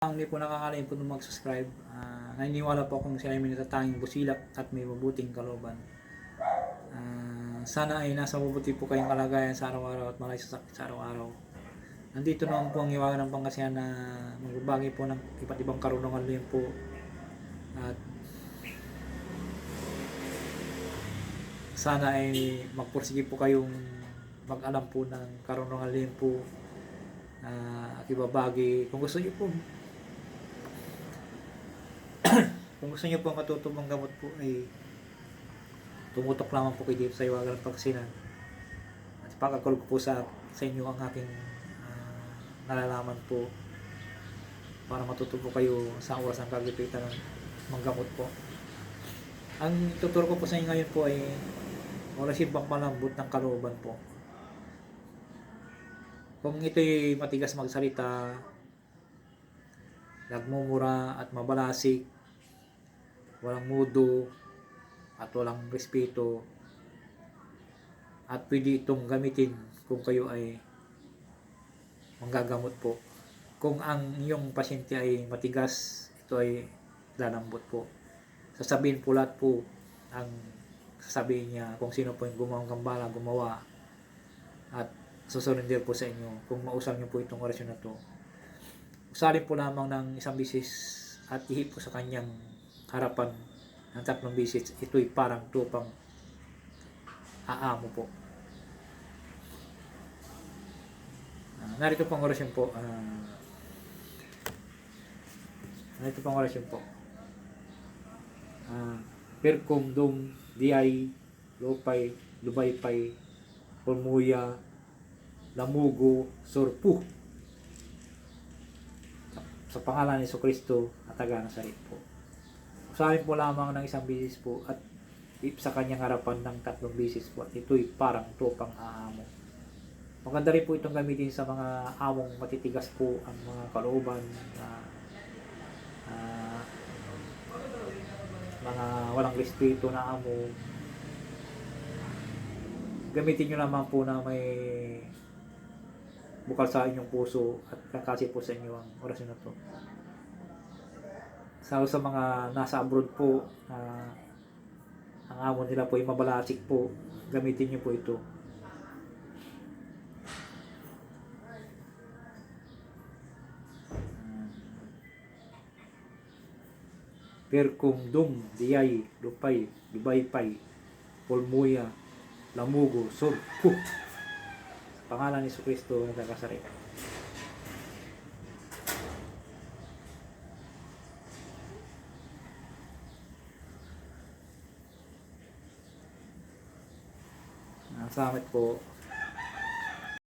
Ang hindi po nakakalain po mag-subscribe, ah, naniniwala po akong siya ay may natatanging busilak at may mabuting kalooban. Ah, sana ay nasa mabuti po kayong kalagayan sa araw-araw at malay sa sakit sa araw-araw. Nandito naman po ang iwagan ng Pangasinan na magbabagi po ng iba't ibang karunungan din po. At sana ay magpursige po kayong mag-alam po ng karunungan din po na ibabagi. Kung gusto niyo po kung gusto niyo po ang katutubang gamot po ay tumutok lamang po kayo dito sa Iwagan ng Pangasinan. At pakakulog po sa, sa inyo ang aking ah, nalalaman po para matuto po kayo sa oras ng kagipitan ng manggamot po. Ang tuturo ko po sa inyo ngayon po ay oras yung pangmalambot ng kalooban po. Kung ito'y matigas magsalita, nagmumura at mabalasik, walang mudo, at walang respeto, at pwede itong gamitin kung kayo ay manggagamot po. Kung ang iyong pasyente ay matigas, ito ay lalambot po. Sasabihin po lahat po ang sasabihin niya kung sino po yung gumawang gambala, gumawa, at din po sa inyo kung mausap niyo po itong orasyon na to. Usalin po lamang ng isang bisis at ihip po sa kanyang harapan ng tatlong bisis. Ito'y parang tupang aamo po. Ah, narito pang orasyon po. ah, narito pang orasyon po. Ah, perkum dum diay lupay lubaypay pulmuya lamugo sorpu sa pangalan ni Kristo at taga Nazaret po. Usahin po lamang ng isang bisis po at sa kanyang harapan ng tatlong bisis po at ito'y parang tupang aamo. Maganda rin po itong gamitin sa mga among matitigas po ang mga kalooban na ah, mga walang respeto na amo. Gamitin nyo naman po na may bukal sa inyong puso at kakasi po sa inyo ang orasyon na to. Sa sa mga nasa abroad po, ah, ang amon nila po ay mabalasik po, gamitin niyo po ito. Perkum dum diyay lupay lubaypay pulmuya lamugo sur puh pangalan ni Kristo na nagkasari. Ah, Salamat po.